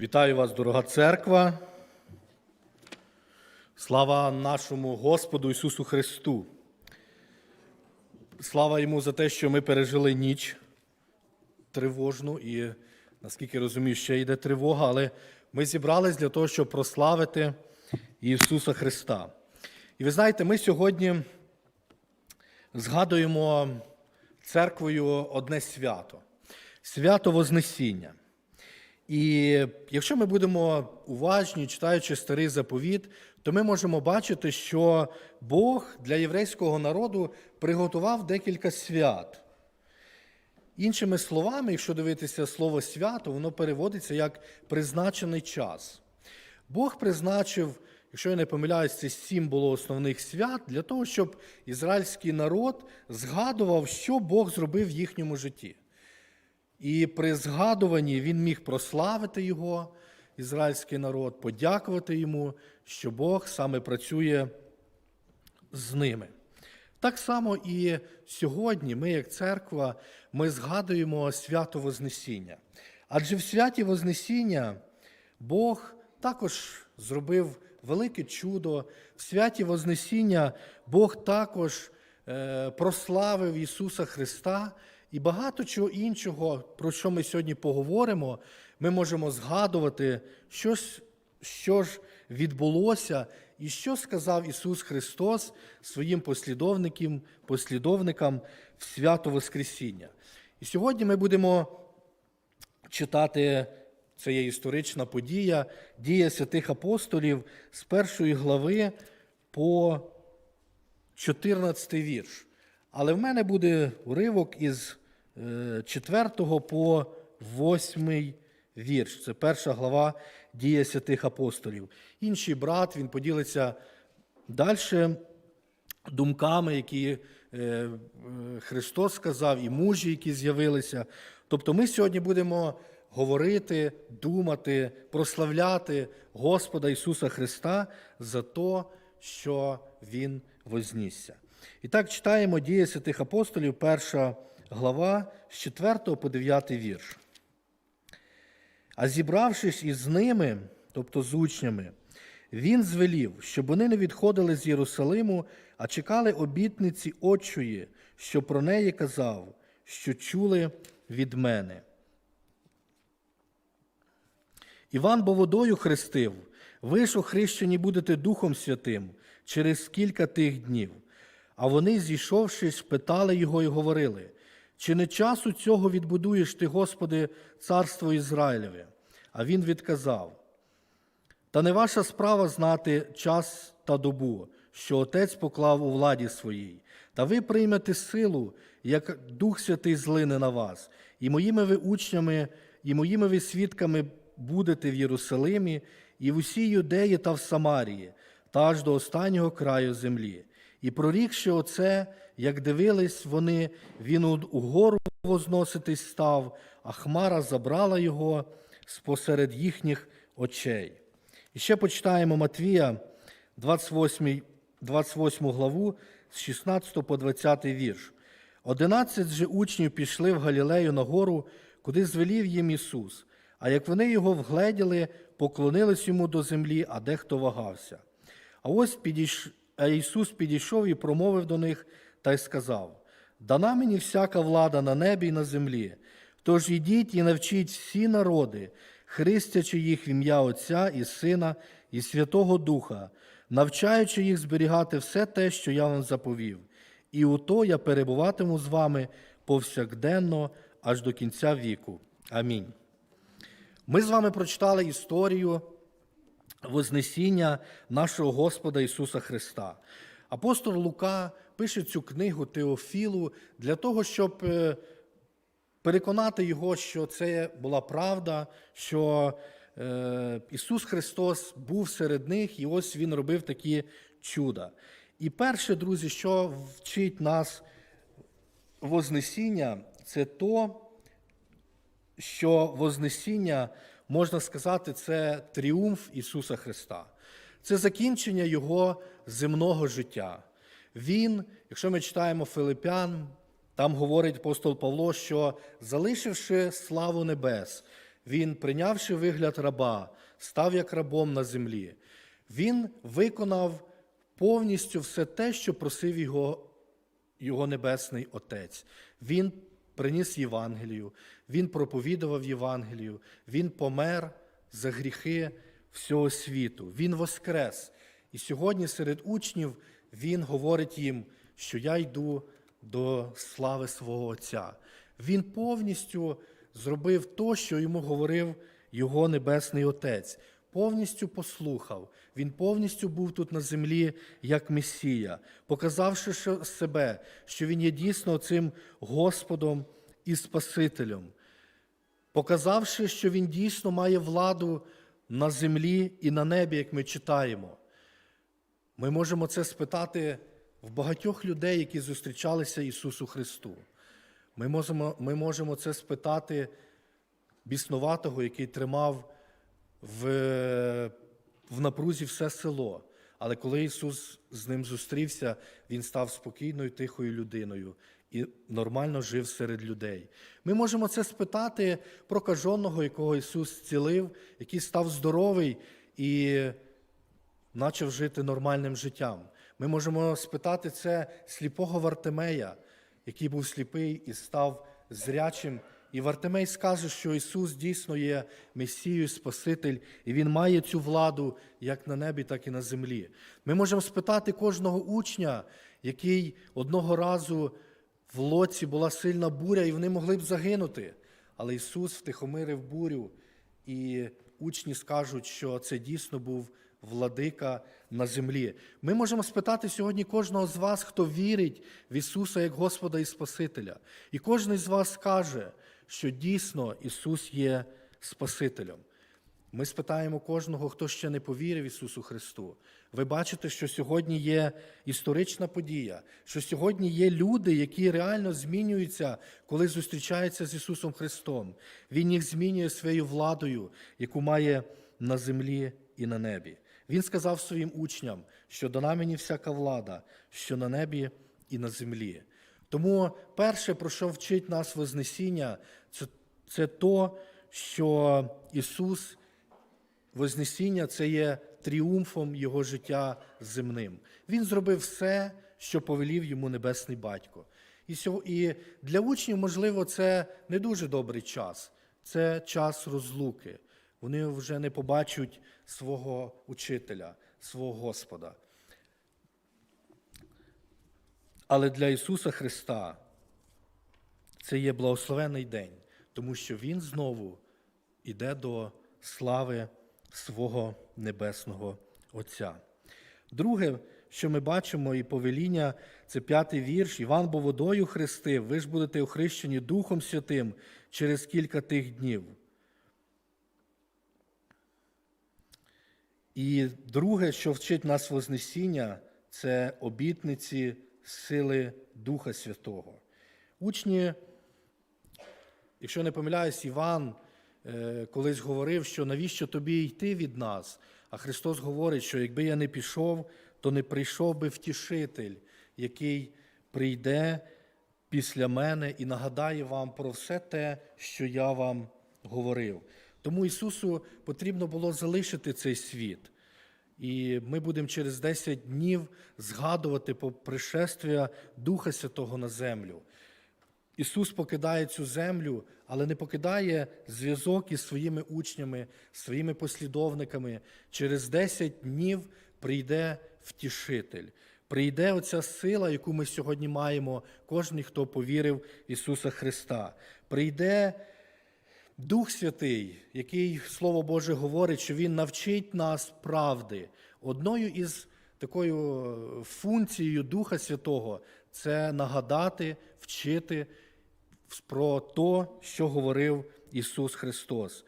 Вітаю вас, дорога церква. Слава нашому Господу Ісусу Христу. Слава йому за те, що ми пережили ніч тривожну, і наскільки розумію, ще йде тривога, але ми зібрались для того, щоб прославити Ісуса Христа. І ви знаєте, ми сьогодні згадуємо церквою одне свято свято Вознесіння. І якщо ми будемо уважні, читаючи старий заповіт, то ми можемо бачити, що Бог для єврейського народу приготував декілька свят. Іншими словами, якщо дивитися слово свято, воно переводиться як призначений час. Бог призначив, якщо я не помиляюсь, це сім було основних свят для того, щоб ізраїльський народ згадував, що Бог зробив в їхньому житті. І при згадуванні він міг прославити його, ізраїльський народ, подякувати йому, що Бог саме працює з ними. Так само і сьогодні ми, як церква, ми згадуємо свято Вознесіння. Адже в святі Вознесіння Бог також зробив велике чудо. В святі Вознесіння Бог також е, прославив Ісуса Христа і багато чого іншого, про що ми сьогодні поговоримо, ми можемо згадувати, що ж, що ж відбулося і що сказав Ісус Христос своїм послідовникам, послідовникам в свято Воскресіння. І сьогодні ми будемо читати, це є історична подія, дія святих апостолів з першої глави по 14 вірш. Але в мене буде уривок із 4 по 8 вірш. Це перша глава дія святих апостолів. Інший брат він поділиться далі думками, які е, Христос сказав, і мужі, які з'явилися. Тобто ми сьогодні будемо говорити, думати, прославляти Господа Ісуса Христа за те, що Він вознісся. І так читаємо дії святих апостолів, перша глава з 4 по 9 вірш. А зібравшись із ними, тобто з учнями, він звелів, щоб вони не відходили з Єрусалиму, а чекали обітниці Отчої, що про неї казав, що чули від мене. Іван бо водою хрестив, ви ж охрещені будете Духом Святим через кілька тих днів. А вони, зійшовшись, питали його і говорили, чи не часу цього відбудуєш ти, Господи, царство Ізраїлеве? А він відказав: Та не ваша справа знати час та добу, що Отець поклав у владі своїй, та ви приймете силу, як Дух Святий злине на вас, і моїми ви учнями, і моїми ви свідками будете в Єрусалимі, і в усій Юдеї та в Самарії, та аж до останнього краю землі. І прорікши оце, як дивились вони, він угору возноситись став, а хмара забрала його спосеред їхніх очей. І ще почитаємо Матвія, 28, 28 главу, з 16 по 20 вірш. Одинадцять же учнів пішли в Галілею на гору, куди звелів їм Ісус. А як вони його вгледіли, поклонились йому до землі, а дехто вагався. А ось підійш... а Ісус підійшов і промовив до них та й сказав: Дана мені всяка влада на небі і на землі. Тож ідіть і навчіть всі народи, хрестячи їх в ім'я Отця і Сина, і Святого Духа, навчаючи їх зберігати все те, що я вам заповів. І у то я перебуватиму з вами повсякденно аж до кінця віку. Амінь. Ми з вами прочитали історію Вознесіння нашого Господа Ісуса Христа. Апостол Лука пише цю книгу Теофілу для того, щоб е, переконати його, що це була правда, що е, Ісус Христос був серед них, і ось Він робив такі чуда. І перше, друзі, що вчить нас Вознесіння, це то, що Вознесіння, можна сказати, це тріумф Ісуса Христа. Це закінчення Його земного життя. Він, якщо ми читаємо Филипян, там говорить апостол Павло, що залишивши славу небес, Він, прийнявши вигляд раба, став як рабом на землі. Він виконав повністю все те, що просив його, його Небесний Отець. Він приніс Євангелію, він проповідував Євангелію, він помер за гріхи всього світу. Він воскрес. І сьогодні серед учнів він говорить їм, що я йду до слави свого Отця. Він повністю зробив то, що йому говорив його Небесний Отець. Повністю послухав, він повністю був тут на землі як Месія, показавши себе, що він є дійсно цим Господом і Спасителем, показавши, що він дійсно має владу на землі і на небі, як ми читаємо. Ми можемо це спитати в багатьох людей, які зустрічалися Ісусу Христу. Ми можемо, ми можемо це спитати біснуватого, який тримав в, в напрузі все село. Але коли Ісус з ним зустрівся, Він став спокійною, тихою людиною і нормально жив серед людей. Ми можемо це спитати про каженого, якого Ісус зцілив, який став здоровий і почав жити нормальним життям. Ми можемо спитати це сліпого Вартимея, який був сліпий і став зрячим. І Вартимей скаже, що Ісус дійсно є Месією, Спаситель, і Він має цю владу як на небі, так і на землі. Ми можемо спитати кожного учня, який одного разу в лоці була сильна буря, і вони могли б загинути. Але Ісус втихомирив бурю, і учні скажуть, що це дійсно був владика на землі. Ми можемо спитати сьогодні кожного з вас, хто вірить в Ісуса як Господа і Спасителя. І кожен з вас скаже, що дійсно Ісус є Спасителем. Ми спитаємо кожного, хто ще не повірив Ісусу Христу. Ви бачите, що сьогодні є історична подія, що сьогодні є люди, які реально змінюються, коли зустрічаються з Ісусом Христом. Він їх змінює своєю владою, яку має на землі і на небі. Він сказав своїм учням, що дана мені всяка влада, що на небі і на землі. Тому перше, про що вчить нас Вознесіння, це, то, що Ісус Вознесіння це є тріумфом Його життя земним. Він зробив все, що повелів йому Небесний Батько. І для учнів, можливо, це не дуже добрий час, це час розлуки. Вони вже не побачать свого учителя, свого Господа. Але для Ісуса Христа це є благословений день, тому що Він знову йде до слави свого Небесного Отця. Друге, що ми бачимо, і повеління, це п'ятий вірш. Іван бо водою хрестив, ви ж будете охрещені Духом Святим через кілька тих днів. І друге, що вчить нас Вознесіння, це обітниці сили Духа Святого. Учні, якщо не помиляюсь, Іван е, колись говорив, що навіщо тобі йти від нас? А Христос говорить, що якби я не пішов, то не прийшов би втішитель, який прийде після мене і нагадає вам про все те, що я вам говорив. Тому Ісусу потрібно було залишити цей світ. І ми будемо через 10 днів згадувати про пришествия Духа Святого на землю. Ісус покидає цю землю, але не покидає зв'язок із своїми учнями, своїми послідовниками. Через 10 днів прийде втішитель. Прийде оця сила, яку ми сьогодні маємо, кожен, хто повірив в Ісуса Христа. Прийде Дух Святий, який Слово Боже говорить, що Він навчить нас правди. Одною із такою функцією Духа Святого це нагадати, вчити про те, що говорив Ісус Христос.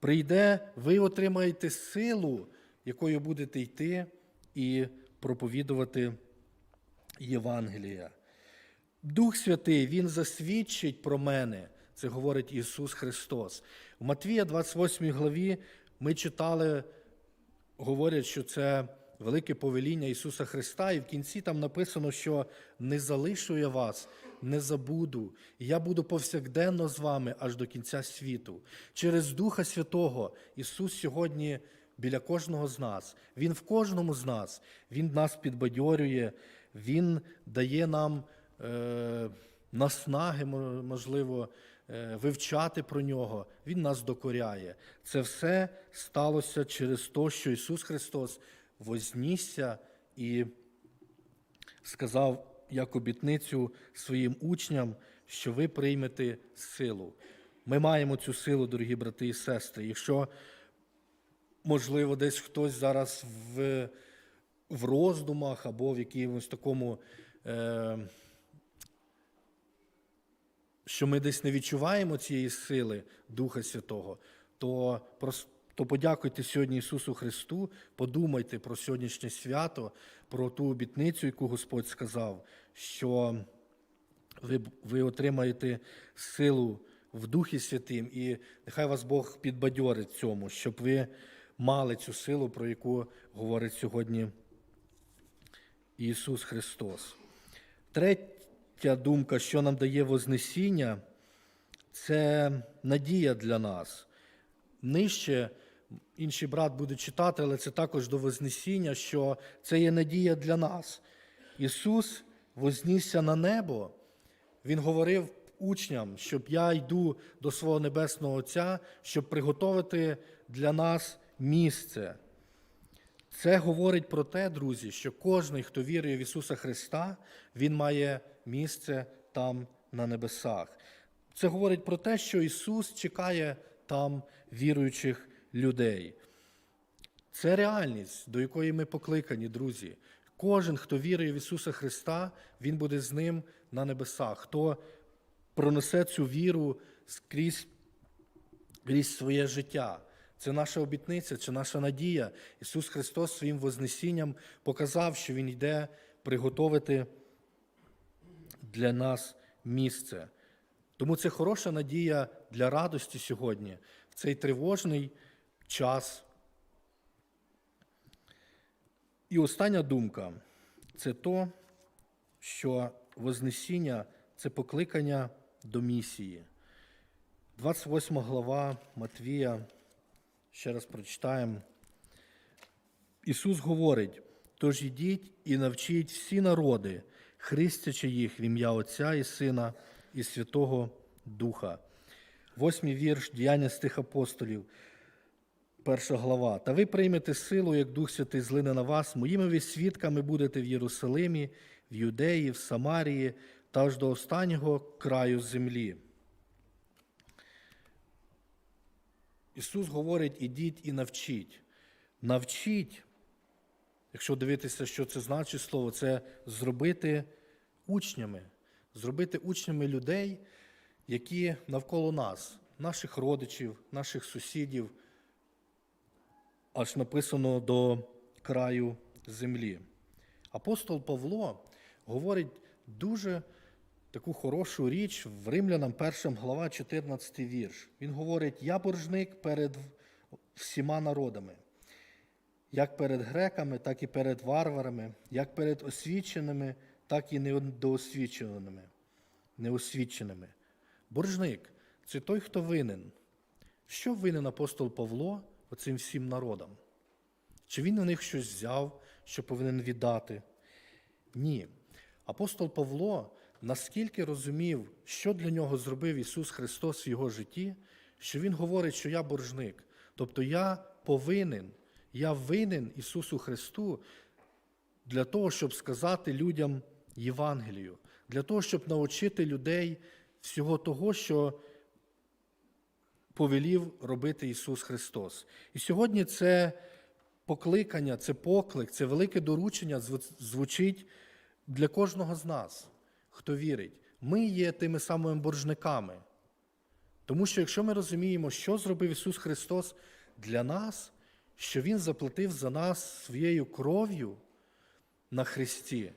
Прийде, ви отримаєте силу, якою будете йти і проповідувати Євангелія. Дух Святий, Він засвідчить про мене, це говорить Ісус Христос. У Матвія 28 главі ми читали, говорять, що це велике повеління Ісуса Христа, і в кінці там написано, що не залишу я вас, не забуду, і я буду повсякденно з вами аж до кінця світу. Через Духа Святого Ісус сьогодні біля кожного з нас. Він в кожному з нас, Він нас підбадьорює, Він дає нам е, наснаги, можливо, е, вивчати про нього. Він нас докоряє. Це все сталося через те, що Ісус Христос вознісся і сказав як обітницю своїм учням, що ви приймете силу. Ми маємо цю силу, дорогі брати і сестри. Якщо можливо, десь хтось зараз в, в роздумах або в якомусь такому, е, що ми десь не відчуваємо цієї сили Духа Святого, то, прос- то подякуйте сьогодні Ісусу Христу, подумайте про сьогоднішнє свято, про ту обітницю, яку Господь сказав, що ви, ви отримаєте силу в Духі Святим, і нехай вас Бог підбадьорить цьому, щоб ви мали цю силу, про яку говорить сьогодні Ісус Христос. Третя думка, що нам дає Вознесіння, це надія для нас. Нижче інший брат буде читати, але це також до Вознесіння, що це є надія для нас. Ісус вознісся на небо, Він говорив учням, щоб я йду до свого Небесного Отця, щоб приготовити для нас місце. Це говорить про те, друзі, що кожен, хто вірує в Ісуса Христа, Він має місце там на небесах. Це говорить про те, що Ісус чекає там віруючих людей. Це реальність, до якої ми покликані, друзі. Кожен, хто вірує в Ісуса Христа, Він буде з ним на небесах. Хто пронесе цю віру скрізь крізь своє життя. Це наша обітниця, це наша надія. Ісус Христос своїм Вознесінням показав, що Він йде приготовити для нас місце. Тому це хороша надія для радості сьогодні, в цей тривожний час. І остання думка це то, що Вознесіння це покликання до місії. 28 глава Матвія, ще раз прочитаємо. Ісус говорить: тож ідіть і навчіть всі народи, хрестячи їх в ім'я Отця і Сина і Святого Духа. Восьмий вірш Діяння з тих апостолів, перша глава. Та ви приймете силу, як Дух Святий злине на вас, моїми ви свідками будете в Єрусалимі, в Юдеї, в Самарії та аж до останнього краю землі. Ісус говорить: ідіть і навчіть. Навчіть, якщо дивитися, що це значить слово, це зробити учнями, зробити учнями людей, які навколо нас, наших родичів, наших сусідів, аж написано до краю землі. Апостол Павло говорить дуже таку хорошу річ в Римлянам 1 глава, 14 вірш. Він говорить: Я боржник перед всіма народами, як перед греками, так і перед варварами, як перед освіченими, так і недоосвіченими. неосвіченими. Боржник це той, хто винен. Що винен апостол Павло оцим всім народам? Чи він у них щось взяв, що повинен віддати? Ні. Апостол Павло наскільки розумів, що для нього зробив Ісус Христос в його житті, що Він говорить, що я боржник. Тобто я повинен, я винен Ісусу Христу для того, щоб сказати людям Євангелію, для того, щоб навчити людей всього того, що повелів робити Ісус Христос. І сьогодні це покликання, це поклик, це велике доручення звучить для кожного з нас, хто вірить. Ми є тими самими боржниками. Тому що якщо ми розуміємо, що зробив Ісус Христос для нас, що Він заплатив за нас своєю кров'ю на Христі,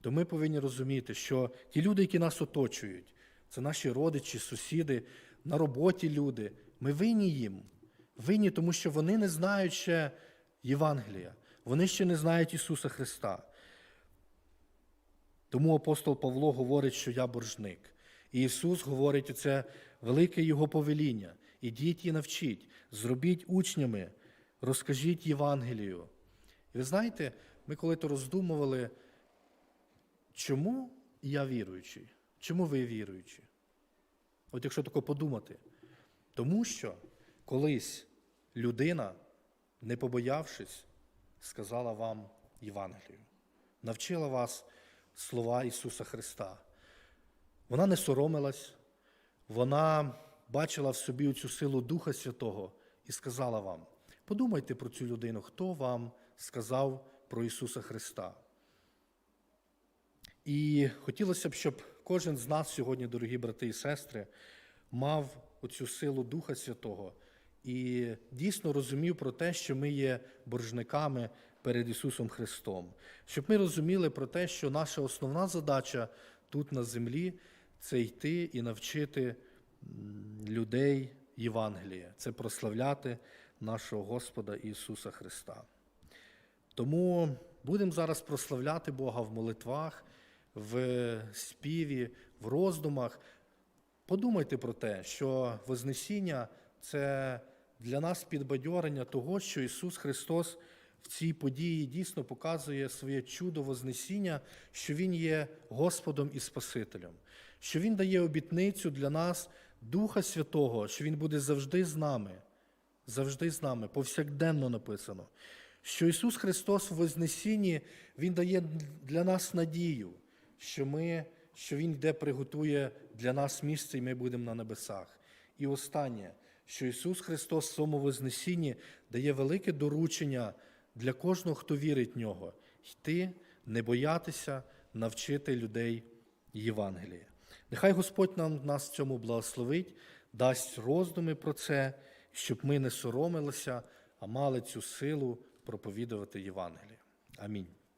то ми повинні розуміти, що ті люди, які нас оточують, це наші родичі, сусіди, на роботі люди, ми винні їм. Винні, тому що вони не знають ще Євангелія. Вони ще не знають Ісуса Христа. Тому апостол Павло говорить, що я боржник. І Ісус говорить оце велике Його повеління. Ідіть і навчіть, зробіть учнями, розкажіть Євангелію. І ви знаєте, ми коли то роздумували, чому я віруючий? Чому ви віруючі? От якщо тако подумати, тому що колись людина, не побоявшись, сказала вам Євангелію, навчила вас слова Ісуса Христа. Вона не соромилась, вона бачила в собі цю силу Духа Святого і сказала вам: подумайте про цю людину, хто вам сказав про Ісуса Христа. І хотілося б, щоб кожен з нас сьогодні, дорогі брати і сестри, мав оцю силу Духа Святого і дійсно розумів про те, що ми є боржниками перед Ісусом Христом, щоб ми розуміли про те, що наша основна задача тут на землі це йти і навчити людей Євангелія, це прославляти нашого Господа Ісуса Христа. Тому будемо зараз прославляти Бога в молитвах, в співі, в роздумах. Подумайте про те, що Вознесіння це для нас підбадьорення того, що Ісус Христос в цій події дійсно показує своє чудо Вознесіння, що Він є Господом і Спасителем, що Він дає обітницю для нас Духа Святого, що Він буде завжди з нами, завжди з нами, повсякденно написано. Що Ісус Христос в Вознесінні Він дає для нас надію, що, ми, що Він йде, приготує для нас місце, і ми будемо на небесах. І останнє, що Ісус Христос в своєму Вознесінні дає велике доручення для кожного, хто вірить в нього, йти, не боятися, навчити людей Євангелія. Нехай Господь нам нас в цьому благословить, дасть роздуми про це, щоб ми не соромилися, а мали цю силу проповідувати Євангеліє. Амінь.